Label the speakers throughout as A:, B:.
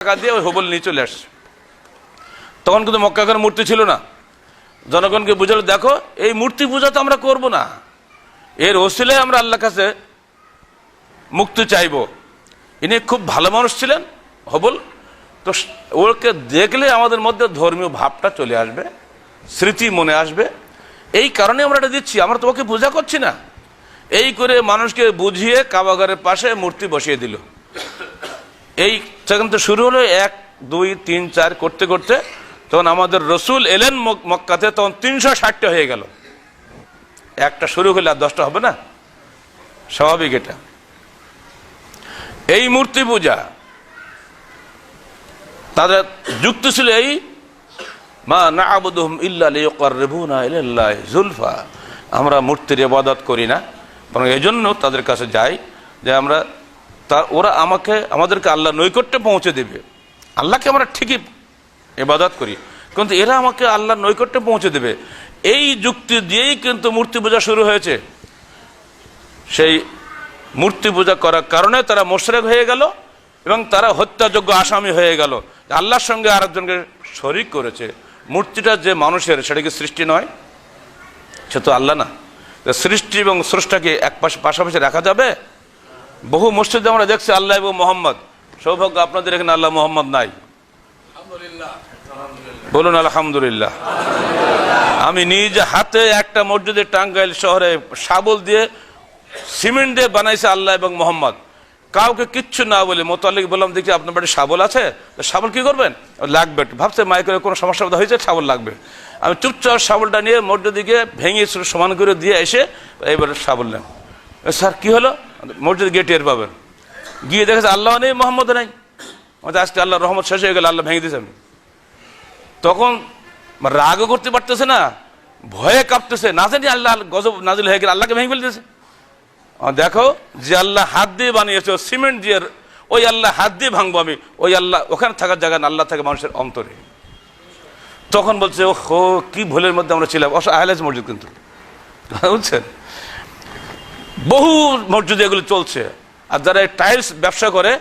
A: টাকা দিয়ে ওই হবল নিয়ে চলে আসছে। তখন কিন্তু মক্কা করে মূর্তি ছিল না। জনগণকে বুঝালো, দেখো, এই মূর্তি পূজা তো আমরা করব না। এর ওসিলে আমরা আল্লাহ কাছে মুক্তি চাইব। ইনি খুব ভালো মানুষ ছিলেন, হবল। তো ওকে দেখলে আমাদের মধ্যে ধর্মীয় ভাবটা চলে আসবে, স্মৃতি মনে আসবে। এই কারণে আমরা এটা দিচ্ছি, আমরা তো ওকে পূজা করছি না। এই করে মানুষকে বুঝিয়ে কাবাগারের পাশে মূর্তি বসিয়ে দিল। এই সেখান শুরু হলো এক, দুই, তিন, চার করতে করতে। তখন আমাদের রসুল এলেন মক- মক্কাতে, তখন তিনশো ষাটটা হয়ে গেল। একটা শুরু হলে আর দশটা হবে না? স্বাভাবিক এটা। এই মূর্তি পূজা, তাদের যুক্ত ছিল এই, মা না আবুদুহম ইল্লা জুলফা। আমরা মূর্তির ইবাদত করি না, বরং এই জন্য তাদের কাছে যাই যে আমরা তা ওরা আমাকে, আমাদেরকে আল্লাহ নৈকট্যে পৌঁছে দেবে। আল্লাহকে আমরা ঠিকই ইবাদত করি। কিন্তু এরা আমাকে আল্লাহ নৈকট্যে পৌঁছে দেবে। এই যুক্তি দিয়েই কিন্তু মূর্তি পূজা শুরু হয়েছে। সেই মূর্তি পূজা করার কারণে তারা মোশরেক হয়ে গেল এবং তারা হত্যাযোগ্য আসামি হয়ে গেল। আল্লাহর সঙ্গে আরেকজনকে শরিক করেছে। মূর্তিটা যে মানুষের, সেটা কি সৃষ্টি নয়? সে তো আল্লাহ না। সৃষ্টি এবং স্রষ্টাকে এক পাশে পাশাপাশি রাখা যাবে? বহু মসজিদে আমরা দেখছি আল্লাহ এবং মোহাম্মদ। সৌভাগ্য আপনাদের এখানে আল্লাহ মোহাম্মদ নাই। বলুন আলহামদুলিল্লাহ। আমি নিজ হাতে একটা মসজিদে টাঙ্গাইল শহরে শাবল দিয়ে সিমেন্ট দিয়ে বানাইছে আল্লাহ এবং মোহাম্মদ। কাউকে কিচ্ছু না বলে মোতালিক বললাম দেখি আপনার বাড়ি শাবল আছে? তো শাবল কি করবেন? লাগবে। ভাবছে মাইকের কোনো সমস্যা হয়েছে শাবল লাগবে। আমি চুপচাপ শাবলটা নিয়ে মসজিদে গিয়ে ভেঙে সমান করে দিয়ে এসে এবার শাবল নেন এ, স্যার, কি হলো? মসজিদ গিয়ে টের পাবেন। গিয়ে দেখেছে আল্লাহ নেই, মোহাম্মদ নাই। আমাদের আজকে আল্লাহ রহমত শেষ হয়ে গেল আল্লাহ ভেঙে দিয়েছে আমি। তখন রাগও করতে পারতেছে না, ভয়ে কাঁপতেছে। না জানি আল্লাহ গজব নাজিল হয়ে গেলে আল্লাহকে ভেঙে ফেলতেছে দেখো, যে আল্লাহ হাত দিয়ে বানিয়েছে সিমেন্ট দিয়ে, ওই আল্লাহ হাত দিয়ে ভাঙবো আমি। ওই আল্লাহ, ওখানে থাকার জায়গা আল্লাহ থাকে মানুষের অন্তরে। তখন বলছে ও হো কি ভুলের মধ্যে আমরা ছিলাম। অবশ্য আহলেজ মসজিদ কিন্তু। বুঝছেন? বহু মসজিদে এগুলো চলছে। আর যারা টাইলস ব্যবসা করে,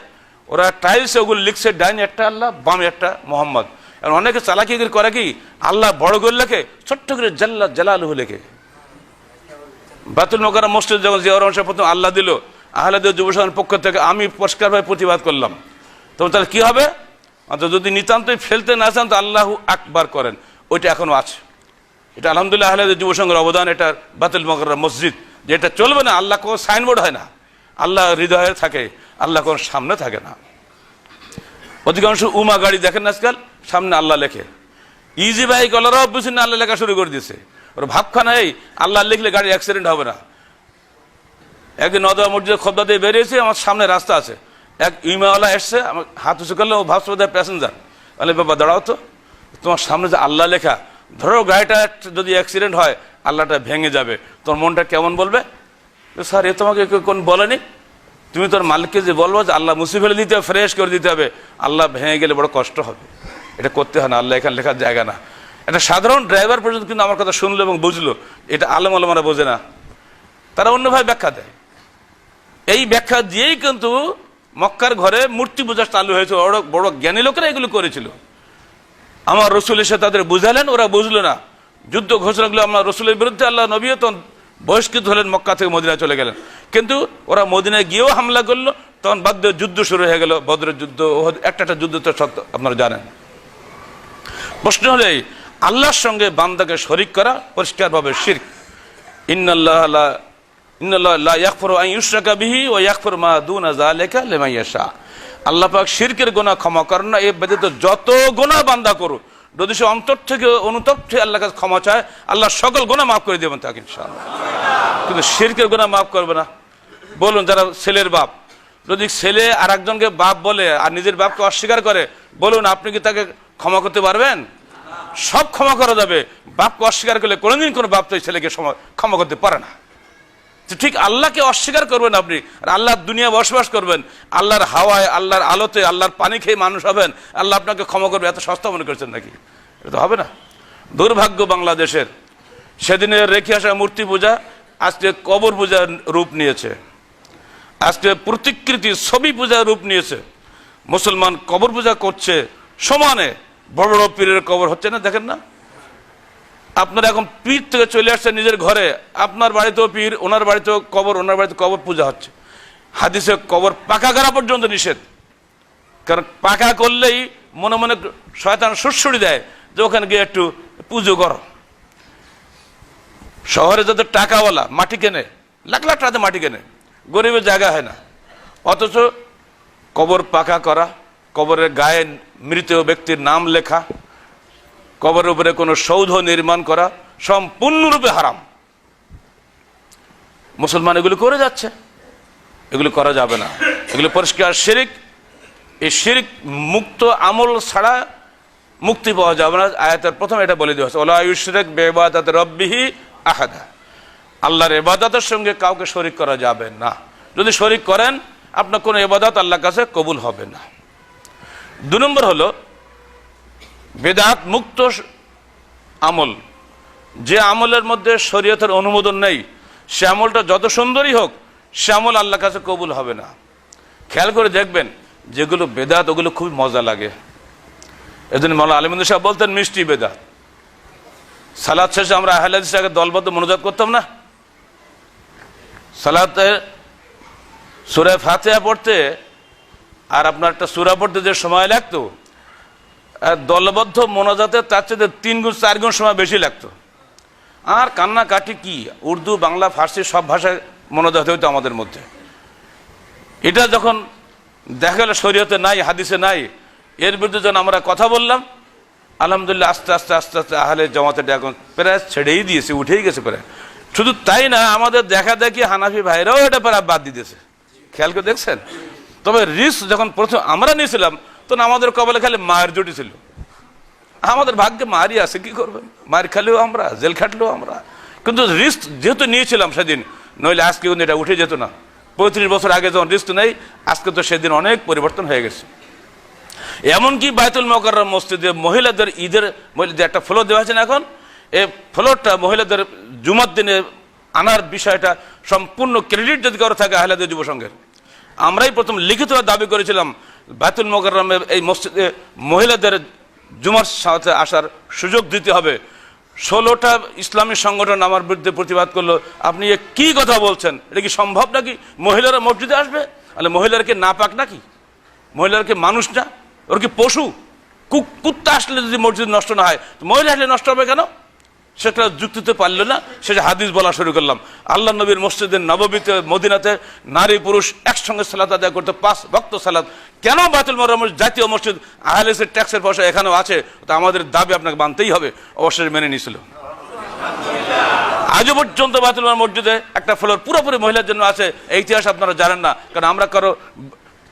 A: ওরা টাইলস ওগুলো লিখছে, ডাইনে একটা আল্লাহ, বাম একটা মোহাম্মদ। আর অনেকে চালাকি করে কি, আল্লাহ বড় করে লেখে, ছোট্ট করে জাল্লা জালালহু লেখে। বাতুল মোকারা মসজিদ যখন জিয়া প্রথম আল্লাহ দিল, আহলাদের যুব পক্ষ থেকে আমি পরিষ্কারভাবে প্রতিবাদ করলাম। তবে তাহলে কি হবে? অন্তত যদি নিতান্তই ফেলতে না চান, তো আল্লাহ আকবার করেন। ওইটা এখনও আছে। এটা আলহামদুলিল্লাহ আহলাদের যুব সংঘের অবদান, এটা বাতুল মোকারা মসজিদ। যেটা চলবে না, আল্লাহ কোনো সাইনবোর্ড হয় না। আল্লাহ হৃদয়ে থাকে, আল্লাহ কোনো সামনে থাকে না। অধিকাংশ উমা গাড়ি দেখেন আজকাল? সামনে আল্লাহ লেখে। ইজি বাইক ওলারাও বুঝি না, আল্লাহ লেখা শুরু করে দিয়েছে। ওর ভাবখানা এই, আল্লাহ লিখলে গাড়ি অ্যাক্সিডেন্ট হবে না। একদিন নদা মসজিদে খোদ্া দিয়ে বেরিয়েছে, আমার সামনে রাস্তা আছে। এক ইমাওয়ালা এসছে, আমার হাত উঁচু করলে ও ভাবছে বোধহয় প্যাসেঞ্জার বলে, বাবা, দাঁড়াও তো। তোমার সামনে যে আল্লাহ লেখা, ধরো গাড়িটা যদি অ্যাক্সিডেন্ট হয় আল্লাহটা ভেঙে যাবে। তোর মনটা কেমন বলবে? স্যার, এ তোমাকে কেউ কোন বলেনি? তুমি তোর মালিককে যে বলব যে আল্লাহ মুসি ফেলে দিতে হবে, ফ্রেশ করে দিতে হবে, আল্লাহ ভেঙে গেলে বড় কষ্ট হবে। এটা করতে হয় না, আল্লাহ এখানে লেখার জায়গা না। একটা সাধারণ ড্রাইভার পর্যন্ত কিন্তু আমার কথা শুনলো এবং বুঝলো, এটা আলম আলমারা বোঝে না। তারা অন্যভাবে ব্যাখ্যা দেয়। এই ব্যাখ্যা দিয়েই কিন্তু মক্কার ঘরে মূর্তি পূজা চালু হয়েছে, বড় বড় জ্ঞানী লোকেরা এগুলো করেছিল। আমার রসুল এসে তাদের বুঝালেন, ওরা বুঝলো না। যুদ্ধ ঘোষণা করল আমার রসুলের বিরুদ্ধে আল্লাহ নবী তখন বহিষ্কৃত হলেন মক্কা থেকে মদিনায় চলে গেলেন। কিন্তু ওরা মদিনায় গিয়েও হামলা করল, তখন বাধ্য যুদ্ধ শুরু হয়ে গেল বদরের যুদ্ধ একটা একটা যুদ্ধ তো সত্য আপনারা জানেন। প্রশ্ন হলে আল্লাহর সঙ্গে বান্দাকে শরিক করা পরিষ্কারভাবে শির্ক। ইন্নাল্লাহ ইয়াশা। আল্লাহ পাক শিরকের গুনাহ ক্ষমা করেন না, এ ব্যতীত যত গুনাহ বান্দা করুক যদি সে অন্তর থেকে অনুতপ থেকে আল্লাহর কাছে ক্ষমা চায়, আল্লাহ সকল গোনা মাফ করে দেবেন তাকে ইনশাআল্লাহ। কিন্তু শিরকের গোনা মাফ করবে না। বলুন, যারা ছেলের বাপ, যদি ছেলে আর একজনকে বাপ বলে আর নিজের বাপকে অস্বীকার করে, বলুন, আপনি কি তাকে ক্ষমা করতে পারবেন? সব ক্ষমা করা যাবে। বাপকে অস্বীকার করলে কোনোদিন কোনো বাপ তো ছেলেকে ক্ষমা করতে পারে না। ঠিক আল্লাহকে অস্বীকার করবেন আপনি। আর আল্লাহর দুনিয়া বসবাস করবেন। আল্লাহর হাওয়ায়, আল্লাহর আলোতে, আল্লাহর পানি খেয়ে মানুষ হবেন। আল্লাহ আপনাকে ক্ষমা করবে। এত সস্তা মনে করছেন নাকি? এটা তো হবে না। দুর্ভাগ্য বাংলাদেশের। সেদিনে রেখে আসা মূর্তি পূজা আজকে কবর পূজার রূপ নিয়েছে। আজকে প্রতিকৃতি ছবি পূজার রূপ নিয়েছে। মুসলমান কবর পূজা করছে সমানে। বড় বড় পীরের কবর হচ্ছে না, দেখেন না? আপনারা এখন পীর থেকে চলে আসছে নিজের ঘরে। আপনার বাড়িতেও পীর, ওনার বাড়িতেও কবর, ওনার বাড়িতে কবর পূজা হচ্ছে। হাদিসে কবর পাকা করা পর্যন্ত নিষেধ। কারণ পাকা করলেই মনে মনে শয়তান সুড়সুড়ি দেয় যে ওখানে গিয়ে একটু পুজো করো। শহরে যাদের টাকাওয়ালা মাটি কেনে, লাখ লাখ টাকাতে মাটি কেনে, গরিবের জায়গা হয় না। অথচ কবর পাকা করা, কবরের গায়ে মৃত ব্যক্তির নাম লেখা কবরের উপরে কোনো সৌধ নির্মাণ করা সম্পূর্ণরূপে হারাম। মুসলমান এগুলো করে যাচ্ছে। এগুলো করা যাবে না। এগুলো পরিষ্কার শিরিক। এই শিরিক মুক্ত আমল ছাড়া মুক্তি পাওয়া যাবে না। আয়াতের প্রথম এটা বলে দেওয়া হচ্ছে ওলা ইউশরেক বেবাদাত রব্বিহি আহাদা। আল্লাহর এবাদতের সঙ্গে কাউকে শরিক করা যাবে না। যদি শরিক করেন, আপনার কোনো এবাদত আল্লাহর কাছে কবুল হবে না। দু নম্বর হলো বেদাত মুক্ত আমল। যে আমলের মধ্যে শরীয়তের অনুমোদন নেই, সে আমলটা যত সুন্দরই হোক, সে আমল আল্লাহর কাছে কবুল হবে না। খেয়াল করে দেখবেন, যেগুলো বেদাত, ওগুলো খুব মজা লাগে। এজন্য মাওলা আলিমুদ সাহেব বলতেন, মিষ্টি বেদাত। সালাদ শেষে আমরা আহলাদিস আগে দলবদ্ধ মনোজাত করতাম না? সালাতে সুরে ফাতেহা পড়তে আর আপনার একটা সুরা পড়তে যে সময় লাগতো দলবদ্ধ মনোজাতে তার চেয়ে তিন গুণ, চার গুণ সময় বেশি লাগতো। আর কান্নাকাটি কি? উর্দু, বাংলা, ফার্সি সব ভাষায় মনোজাত হইতো আমাদের মধ্যে। এটা যখন দেখা গেল শরীয়তে নাই, হাদিসে নাই, এর বিরুদ্ধে যখন আমরা কথা বললাম, আলহামদুলিল্লাহ আস্তে আস্তে আস্তে আস্তে আহলে জমাতে এখন প্রায় ছেড়েই দিয়েছে, উঠেই গেছে প্রায়। শুধু তাই না, আমাদের দেখা দেখি হানাফি ভাইরাও এটা প্রায় বাদ দিয়েছে। খেয়াল করে দেখছেন? তবে রিস্ক যখন প্রথম আমরা নিয়েছিলাম তখন আমাদের কবলে খালি মায়ের জুটি ছিল। আমাদের ভাগ্যে মারই আছে, কি করবেন মার খেলেও আমরা, জেল খাটলেও আমরা। কিন্তু রিস্ক যেহেতু নিয়েছিলাম সেদিন, নইলে আজকে কিন্তু এটা উঠে যেত না। পঁয়ত্রিশ বছর আগে যখন রিস্ক নেই, আজকে তো সেদিন অনেক পরিবর্তন হয়ে গেছে। এমনকি বায়তুল মকর মসজিদে মহিলাদের ঈদের, মহিলাদের একটা ফ্লোর দেওয়া হয়েছে না এখন? এই ফ্লোরটা মহিলাদের জুমার দিনে আনার বিষয়টা সম্পূর্ণ ক্রেডিট যদি কারও থাকে আহলাদের যুব সংঘের আমরাই প্রথম লিখিত দাবি করেছিলাম বাইতুল মোকাররমের এই মসজিদে মহিলাদের জুমার সাথে আসার সুযোগ দিতে হবে। ষোলোটা ইসলামী সংগঠন আমার বিরুদ্ধে প্রতিবাদ করল, আপনি এ কী কথা বলছেন? এটা কি সম্ভব নাকি? মহিলারা মসজিদে আসবে? তাহলে মহিলারকে না পাক নাকি? মহিলারা কি মানুষ না? ওর কি পশু? কুত্তা আসলে যদি মসজিদ নষ্ট না হয় মহিলা আসলে নষ্ট হবে কেন? সেটা যুক্তিতে পারল না সেটা হাদিস বলা শুরু করলাম। আল্লাহ নবীর মসজিদের নববীতে মদিনাতে নারী পুরুষ একসঙ্গে সালাত আদায় করতে পাঁচ ভক্ত সালাত। কেন বাতুল মরম জাতীয় মসজিদ আহলেসের ট্যাক্সের পয়সা এখানেও আছে? তো আমাদের দাবি আপনাকে মানতেই হবে অবশ্যই মেনে নিয়েছিল। আজও পর্যন্ত বাতুল মসজিদে একটা ফ্লোর পুরোপুরি মহিলার জন্য আছে, এই ইতিহাস আপনারা জানেন না, কারণ আমরা কারও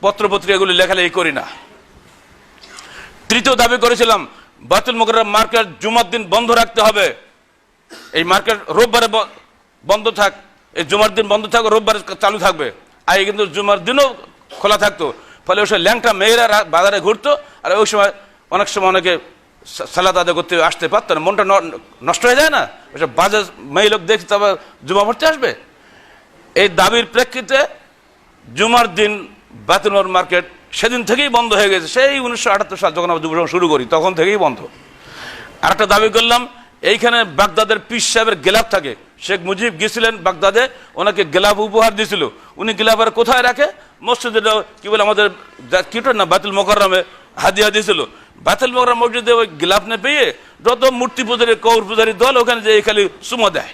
A: পত্রপত্রিকাগুলি লেখালেখি করি না। তৃতীয় দাবি করেছিলাম বাতুল মোকরাম মার্কেট জুমার দিন বন্ধ রাখতে হবে। এই মার্কেট রোববারে বন্ধ থাক, এই জুমার দিন বন্ধ থাক, রোববারে চালু থাকবে। আর কিন্তু জুমার দিনও খোলা থাকতো। ফলে ওই সময় ল্যাংটা মেয়েরা বাজারে ঘুরতো, আর ওই সময় অনেক সময় অনেকে সালাদ আদায় করতে আসতে পারতো না, মনটা নষ্ট হয়ে যায় না? ওইসব বাজার মেয়ে লোক দেখি তবে জুমা পড়তে আসবে? এই দাবির প্রেক্ষিতে জুমার দিন বাতুলমর মার্কেট সেদিন থেকেই বন্ধ হয়ে গেছে। সেই উনিশশো আটাত্তর সাল যখন আমরা যুবসংঘ শুরু করি, তখন থেকেই বন্ধ। আরেকটা দাবি করলাম এইখানে বাগদাদের পিস সাহেবের গেলাপ থাকে। শেখ মুজিব গেছিলেন বাগদাদে, ওনাকে গেলাপ উপহার দিয়েছিল উনি গেলাপের কোথায় রাখে? মসজিদে কি বলে আমাদের যা- কিটা না, বাতুল মোকাররমে হাদিয়া দিয়েছিল বাতুল মোকাররম মসজিদে ওই গেলাপ না পেয়ে যত মূর্তি পূজারী, কৌর পূজারী দল ওখানে যে খালি সুমো দেয়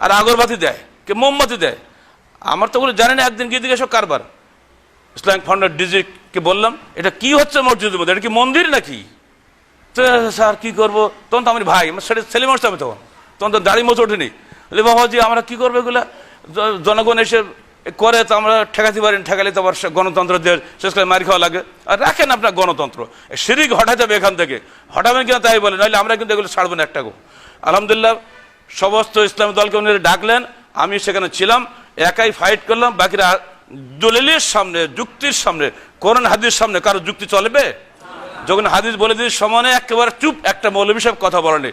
A: আর আগরবাতি দেয়, কে মোমবাতি দেয়। আমার তো ওগুলো জানি না একদিন গিয়ে দিকে কারবার। ইসলামিক ফাউন্ডার ডিজিটকে বললাম, এটা কি হচ্ছে মসজিদের মধ্যে? এটা কি মন্দির নাকি? তো স্যার, কি করব? তখন তো আমার ভাই সেটা ছেলে মানুষ আমি তখন। তখন তো দাড়ি মোচ ওঠেনি বলে, বাবাজি, আমরা কি করব এগুলা? জনগণ এসে করে তো আমরা ঠেকাতে পারি ঠেকালে তো আবার গণতন্ত্র দিয়ে শেষ করে মারি খাওয়া লাগে। আর রাখেন আপনার গণতন্ত্র। শিরিক হঠাৎ যাবে এখান থেকে। হটাবেন কিনা তাই বলে, নাহলে আমরা কিন্তু এগুলো ছাড়বো না একটা গো। আলহামদুলিল্লাহ, সমস্ত ইসলামী দলকে উনি ডাকলেন। আমি সেখানে ছিলাম, একাই ফাইট করলাম। বাকিরা দলিলের সামনে, যুক্তির সামনে, কোরআন হাদির সামনে কারও যুক্তি চলবে? যখন হাদিস বলে দিয়ে সমানে একেবারে চুপ একটা মৌলবী সাহেব কথা বলেনি।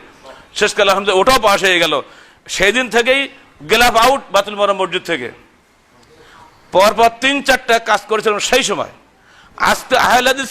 A: শেষকালে আলহামদুলিল্লাহ ওটাও পাশ হয়ে গেল। সেই দিন থেকেই গেলাফ আউট বাতুল মরা মসজিদ থেকে। পরপর তিন চারটা কাজ করেছিলাম সেই সময়। আজকে আহলাদিস